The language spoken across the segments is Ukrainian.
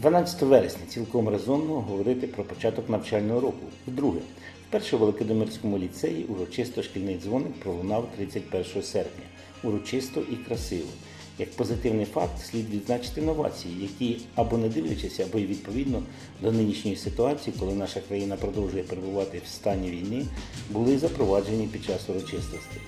12 вересня цілком резонно говорити про початок навчального року. Вдруге, вперше в Великодимирському ліцеї урочисто шкільний дзвоник пролунав 31 серпня. Урочисто і красиво. Як позитивний факт слід відзначити новації, які або не дивлячись, або й відповідно до нинішньої ситуації, коли наша країна продовжує перебувати в стані війни, були запроваджені під час урочистостей.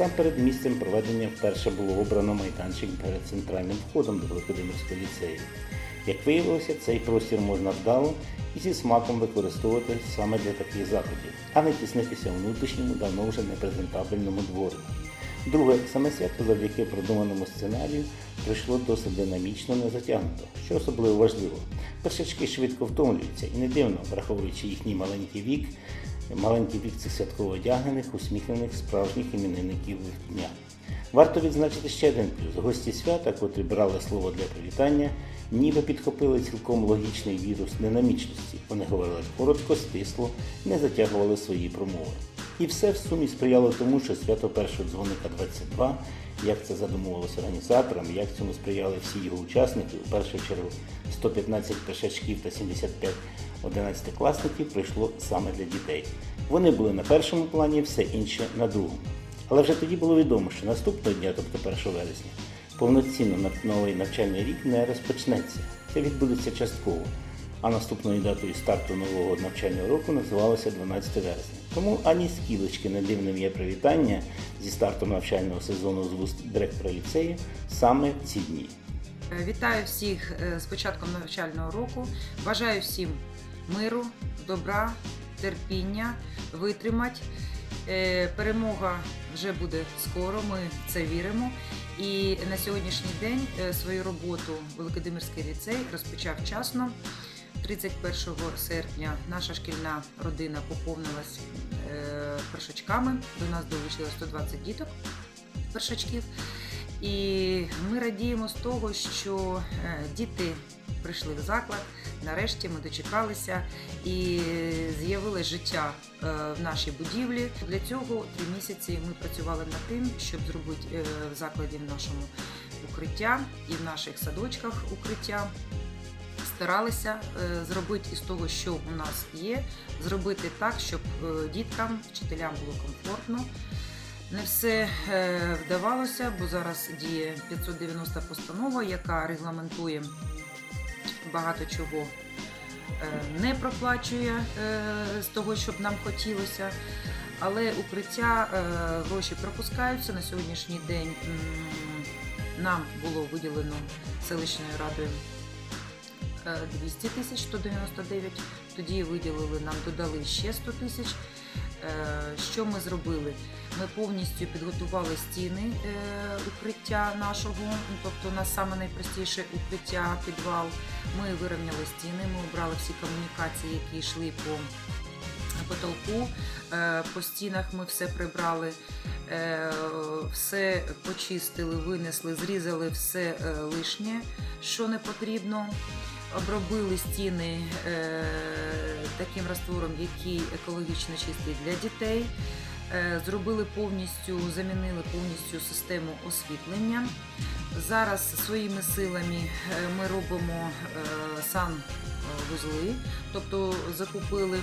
Насамперед місцем проведення вперше було обрано майданчик перед центральним входом до Великодимирського ліцею. Як виявилося, цей простір можна вдало і зі смаком використовувати саме для таких заходів, а не тіснитися у внутрішньому, давно вже непрезентабельному дворику. Друге, саме свято завдяки продуманому сценарію пройшло досить динамічно, не затягнуто, що особливо важливо. Першачки швидко втомлюються і не дивно, враховуючи їхній маленький вік, маленький вік цих святково одягнених, усміхнених справжніх іменинників дня. Варто відзначити ще один плюс. Гості свята, котрі брали слово для привітання, ніби підхопили цілком логічний вірус динамічності. Вони говорили коротко, стисло, не затягували свої промови. І все в сумі сприяло тому, що свято першого дзвоника 22, як це задумувалося організаторам, як цьому сприяли всі його учасники, у першу чергу 115 першачків та 75 одинадцятикласників прийшло саме для дітей. Вони були на першому плані, все інше на другому. Але вже тоді було відомо, що наступного дня, тобто 1 вересня, повноцінно новий навчальний рік не розпочнеться. Це відбудеться частково. А наступною датою старту нового навчального року називалося 12 вересня. Тому ані скілечки не дивним є привітання зі стартом навчального сезону з вуст директора ліцею саме в ці дні. Вітаю всіх е, з початком навчального року. Бажаю всім миру, добра, терпіння, витримати. Е, Перемога вже буде скоро, ми в це віримо. І на сьогоднішній день е, свою роботу Великодимирський ліцей розпочав вчасно. 31 серпня наша шкільна родина поповнилась е, першачками. До нас долучилось 120 діток першачків. І ми радіємо з того, що діти прийшли в заклад. Нарешті ми дочекалися і з'явилось життя е, в нашій будівлі. Для цього три місяці ми працювали над тим, щоб зробити е, в закладі в нашому укриття і в наших садочках укриття. Старалися е, зробити із того, що у нас є, зробити так, щоб діткам, вчителям було комфортно. Не все вдавалося, бо зараз діє 590 постанова, яка регламентує багато чого е, не проплачує е, з того, щоб нам хотілося. Але укриття е, гроші пропускаються. На сьогоднішній день нам було виділено селищною радою е, 200 тисяч 199. Тоді виділили нам, додали ще 100 тисяч. Е, Що ми зробили? Ми повністю підготували стіни е, укриття нашого, ну, тобто у нас саме найпростіше укриття, підвал. Ми вирівняли стіни, ми обрали всі комунікації, які йшли по потолку. Е, По стінах ми все прибрали, все почистили, винесли, зрізали все лишнє, що не потрібно. Обробили стіни е, таким раствором, який екологічно чистий для дітей. Е, Зробили повністю, замінили повністю систему освітлення. Зараз своїми силами е, ми робимо е, санвузли, тобто закупили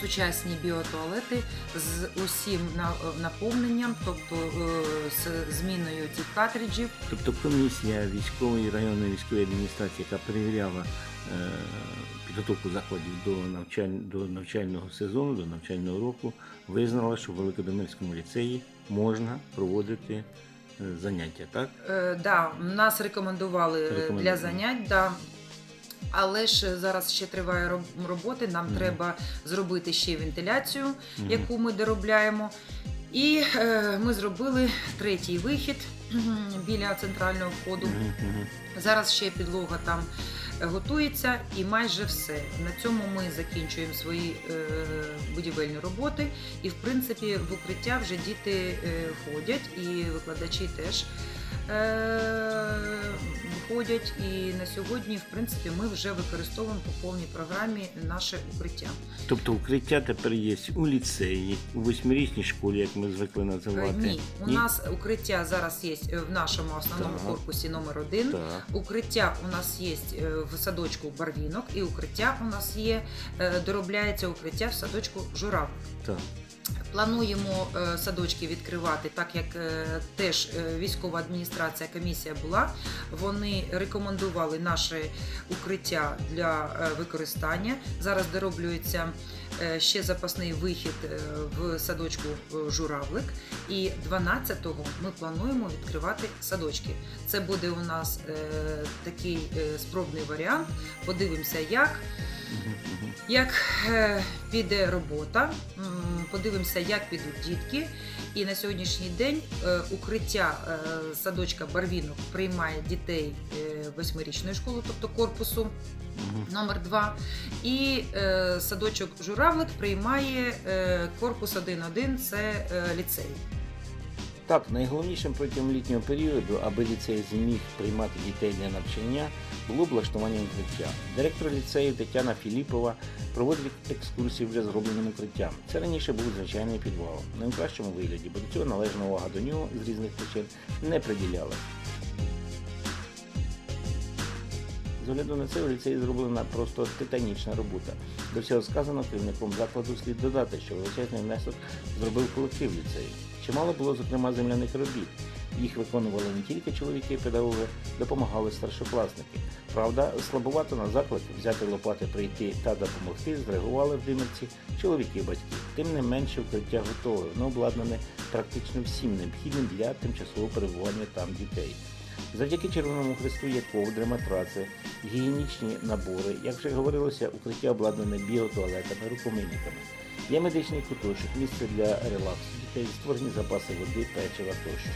сучасні біотуалети з усім на- наповненням, тобто е, з зміною цих картриджів. Тобто комісія військової районної військової адміністрації, яка перевіряла е, підготовку закладів до, навчаль... до навчального сезону, до навчального року, визнала, що в Великодомирському ліцеї можна проводити е, заняття, так? Е, да, нас рекомендували Рекомендували. для занять. Да. Але ж зараз ще триває роботи. Нам Мгм. треба зробити ще вентиляцію, Мгм. яку ми доробляємо. І е, ми зробили третій вихід біля центрального входу. Мгм. Зараз ще підлога там готується і майже все. На цьому ми закінчуємо свої е, будівельні роботи. І в принципі в укриття вже діти е, ходять, і викладачі теж е, ходять. І на сьогодні, в принципі, ми вже використовуємо по повній програмі наше укриття. Тобто укриття тепер є у ліцеї, у восьмирічній школі, як ми звикли Е, називати. Ні, у нас укриття зараз є в нашому основному Так. корпусі номер один. Так. Укриття у нас є е, в садочку Барвінок, і укриття у нас є, е, доробляється укриття в садочку Журав. Так. Плануємо е, садочки відкривати, так як е, теж е, військова адміністрація комісія була. Вони рекомендували наше укриття для використання. Зараз дороблюється ще запасний вихід в садочку Журавлик. І 12-го ми плануємо відкривати садочки. Це буде у нас такий спробний варіант. Подивимося, як. Як піде робота, м, подивимося, як підуть дітки. І на сьогоднішній день е, укриття е, садочка Барвінок приймає дітей е, восьмирічної школи, тобто корпусу номер 2 І садочок Журавлик приймає корпус 1-1, це ліцей. Так, найголовнішим протягом літнього періоду, аби ліцей зміг приймати дітей для навчання, було облаштування укриття. Директор ліцею Тетяна Філіпова проводить екскурсії вже зробленим укриттям. Це раніше був звичайний підвал, в вигляді, бо до цього належна увага до нього з різних причин не приділяла. З огляду на це у ліцеї зроблена просто титанічна робота. До всього сказано керівником закладу слід додати, що величезний внесок зробив колектив ліцею. Чимало було, зокрема, земляних робіт. Їх виконували не тільки чоловіки педагоги, допомагали старшокласники. Правда, слабувато на заклик взяти лопати, прийти та допомогти, зреагували в Димирці чоловіки і батьки. Тим не менше укриття готове, воно обладнане практично всім необхідним для тимчасового перебування там дітей. Завдяки Червоному Христу є ковдри, матраци, гігієнічні набори. Як вже говорилося, укриття обладнане біотуалетами, рукомийниками. Є медичний куточок, місце для релаксу дітей, створені запаси води, печива тощо.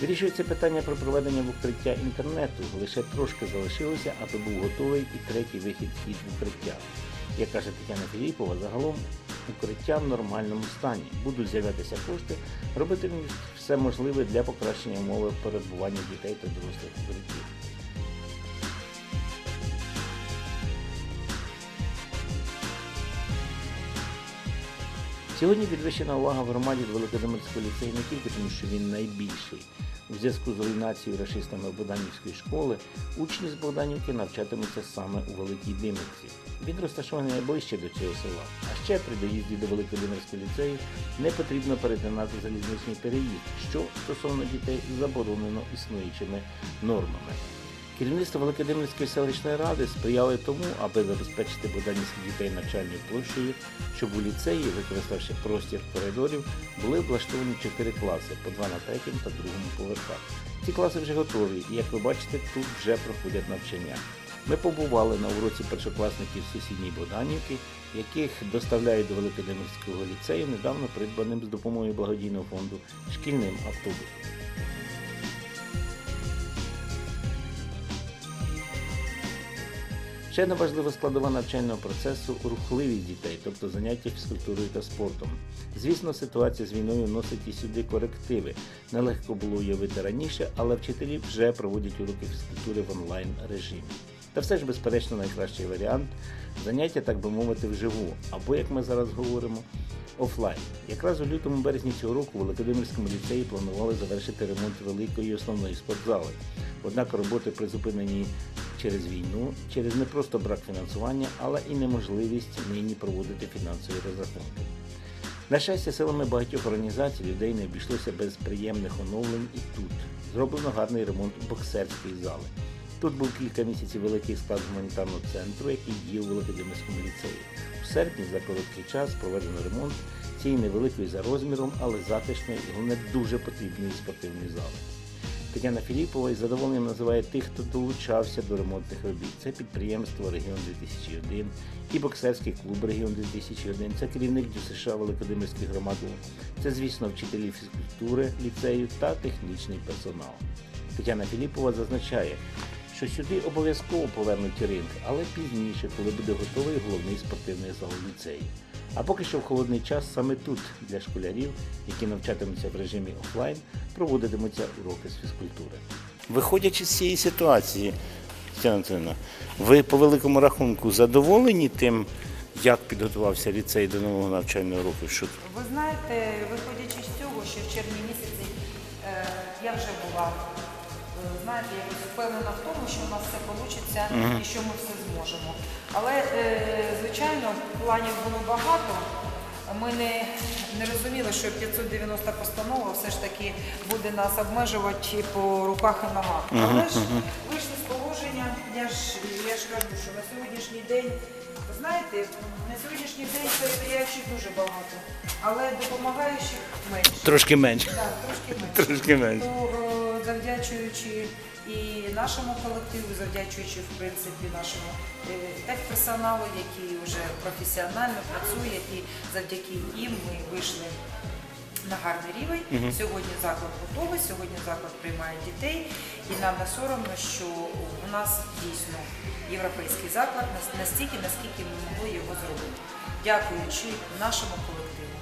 Вирішується питання про проведення в укриття інтернету. Лише трошки залишилося, аби був готовий і третій вихід вхід в укриття. Як каже Тетяна Філіпова, загалом укриття в нормальному стані. Будуть з'являтися кошти, робити все можливе для покращення умови перебування дітей та дорослих в Сьогодні підвищена увага в громаді до Великодимирського ліцею не тільки тому, що він найбільший. У зв'язку з руйнацією рашистами Богданівської школи учні з Богданівки навчатимуться саме у Великій Димирці. Він розташований найближче до цього села. А ще при доїзді до Великодимирського ліцею не потрібно перетинати залізничний переїзд, що стосовно дітей заборонено існуючими нормами. Керівництво Великодимирської селищної ради сприяло тому, аби забезпечити боданівських дітей навчальною площею, щоб у ліцеї, використавши простір коридорів, були облаштовані чотири класи по два на третьому та другому поверхах. Ці класи вже готові, і як ви бачите, тут вже проходять навчання. Ми побували на уроці першокласників сусідньої Богданівки, яких доставляють до Великодимирського ліцею недавно придбаним з допомогою благодійного фонду шкільним автобусом. Ще одна важлива складова навчального процесу рухливість дітей, тобто заняття фізкультурою та спортом. Звісно, ситуація з війною носить і сюди корективи. Нелегко було уявити раніше, але вчителі вже проводять уроки фізкультури в онлайн режимі. Та все ж, безперечно, найкращий варіант заняття, так би мовити, вживу, або як ми зараз говоримо, офлайн. Якраз у лютому березні цього року у Великодимирському ліцеї планували завершити ремонт великої основної спортзали. Однак роботи призупинені через війну, через не просто брак фінансування, але і неможливість нині проводити фінансові розрахунки. На щастя, силами багатьох організацій людей не обійшлося без приємних оновлень і тут. Зроблено гарний ремонт боксерської зали. Тут був кілька місяців великий склад гуманітарного центру, який діяв у Великодимирському ліцеї. В серпні за короткий час проведено ремонт цієї невеликої за розміром, але затишної і головне дуже потрібної спортивної зали. Тетяна Філіпова із задоволенням називає тих, хто долучався до ремонтних робіт. Це підприємство Регіон 2001 і боксерський клуб Регіон 2001, це керівник ДЮСШ Великодимирської громади, це, звісно, вчителі фізкультури ліцею та технічний персонал. Тетяна Філіпова зазначає, що сюди обов'язково повернуть ринг, але пізніше, коли буде готовий головний спортивний зал ліцею. А поки що в холодний час саме тут для школярів, які навчатимуться в режимі офлайн, проводитимуться уроки з фізкультури. Виходячи з цієї ситуації, Тетяна ви по великому рахунку задоволені тим, як підготувався ліцей до нового навчального року? Що Ви знаєте, виходячи з цього, що в червні місяці е, я вже була, знаєте, якось впевнена в тому, що у нас все вийде і що ми все зможемо. Але, е, звичайно, планів було багато. Ми не, не розуміли, що 590 постанова все ж таки буде нас обмежувати по руках і ногах. Але ж вийшли з положення, я ж, я ж кажу, що на сьогоднішній день, знаєте, на сьогоднішній день перевіряючих дуже багато, але допомагаючих менше. трошки менше. Так, трошки менше. Трошки менше. То е, завдячуючи і нашому колективу, завдячуючи в принципі нашому е, техперсоналу, який вже професіонально працює, і завдяки їм ми вийшли на гарний рівень. Сьогодні заклад готовий, сьогодні заклад приймає дітей, і нам не соромно, що у нас дійсно європейський заклад настільки, наскільки ми могли його зробити. Дякуючи нашому колективу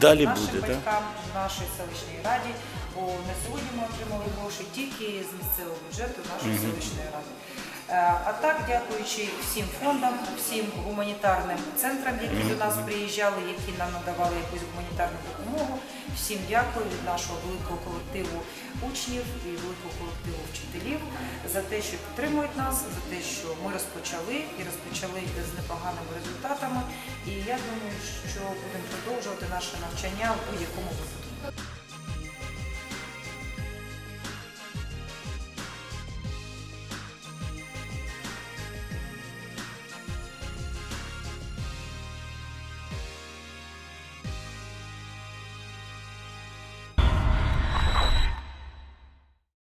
Далі нашим буде, батькам, нашій селищній раді, бо на сьогодні ми отримали гроші тільки з місцевого бюджету нашої селищної ради. Е, А так, дякуючи всім фондам, всім гуманітарним центрам, які до нас приїжджали, які нам надавали якусь гуманітарну допомогу. Всім дякую від нашого великого колективу учнів і великого колективу вчителів за те, що підтримують нас, за те, що ми розпочали і розпочали з непоганими результатами. І я думаю, що будемо продовжувати наше навчання в будь-якому випадку.